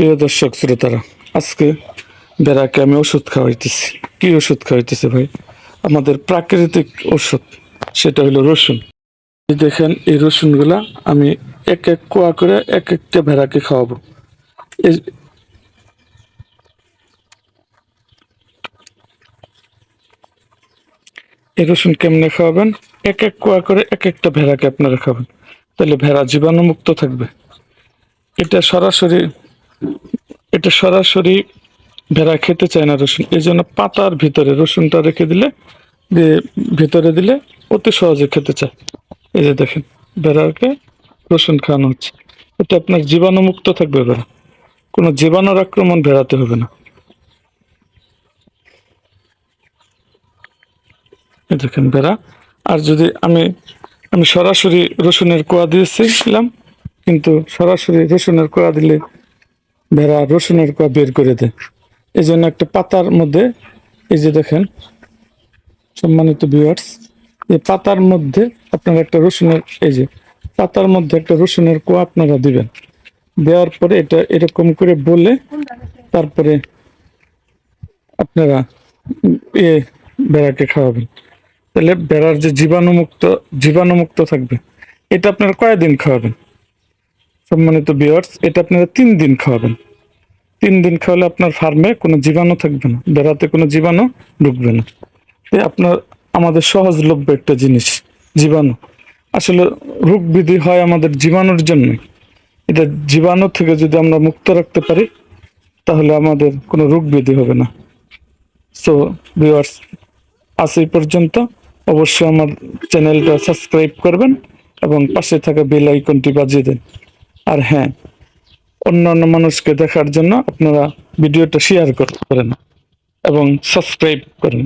প্রিয় দর্শক শ্রোতারা, আজকে বেড়াকে আমি ওষুধ খাওয়াইতেছি। কি ওষুধ খাওয়াইতেছি ভাই? আমাদের প্রাকৃতিক ওষুধ, সেটা হলো রসুন। দেখেন, এই রসুনগুলা আমি এক এক কোয়া করে এক একটা ভেড়াকে খাওয়াবো। এই রসুন কেমনে খাওয়াবেন? এক এক কোয়া করে এক একটা ভেড়াকে আপনারা খাবেন। তাহলে ভেড়া জীবাণুমুক্ত থাকবে। এটা সরাসরি এটা সরাসরি ভেড়া খেতে চায় না রসুন। এই জন্য পাতার ভিতরে রসুনটা রেখে দিলে, দিয়ে ভিতরে দিলে অতি সহজে খেতে চায়। এই যে দেখেন, ভেড়াকে রসুন খাওয়ানো হচ্ছে। এটা আপনার জীবাণুমুক্ত থাকবে ভেড়া। কোনো জীবাণুর আক্রমণ ভেড়াতে হবে না। দেখেন ভেড়া। আর যদি আমি আমি সরাসরি রসুনের কোয়া দিয়েছিলাম, কিন্তু সরাসরি রসুনের কোয়া দিলে ভেড়া রসুনের কোয়া বের করে দেয়। এই জন্য একটা পাতার মধ্যে, এই যে দেখেন, সম্মানিত ভিউয়ার্স এই পাতার মধ্যে আপনারা একটা রসুনের, এই যে পাতার মধ্যে একটা রসুনের কোয়া আপনারা দিবেন। দেওয়ার পরে এটা এরকম করে বলে তারপরে আপনারা এ ভেড়াকে খাওয়াবেন। তাহলে বেড়ার যে জীবাণুমুক্ত জীবাণুমুক্ত থাকবে, এটা আপনারা কয়দিন খাওয়াবেন? সম্মানিত বিয়ার্স এটা আপনারা তিন দিন খাওয়াবেন। তিন দিন খাওয়ালে আপনার ফার্মে কোনো জীবাণু থাকবে না, বেড়াতে কোনো জীবাণু ঢুকবে না। এ আপনার, আমাদের সহজলভ্য একটা জিনিস, জীবাণু। আসলে রোগ বিধি হয় আমাদের জীবাণুর জন্য। এটা জীবাণু থেকে যদি আমরা মুক্ত রাখতে পারি, তাহলে আমাদের কোনো রোগ বিধি হবে না। সো ভিউয়ার্স আজ এই পর্যন্ত। অবশ্যই আমার চ্যানেলটা সাবস্ক্রাইব করবেন এবং পাশে থাকা বেল আইকনটি বাজিয়ে দেন। আর হ্যাঁ অন্য অন্য মানুষকে দেখার জন্য আপনারা ভিডিওটা শেয়ার করেন এবং সাবস্ক্রাইব করেন।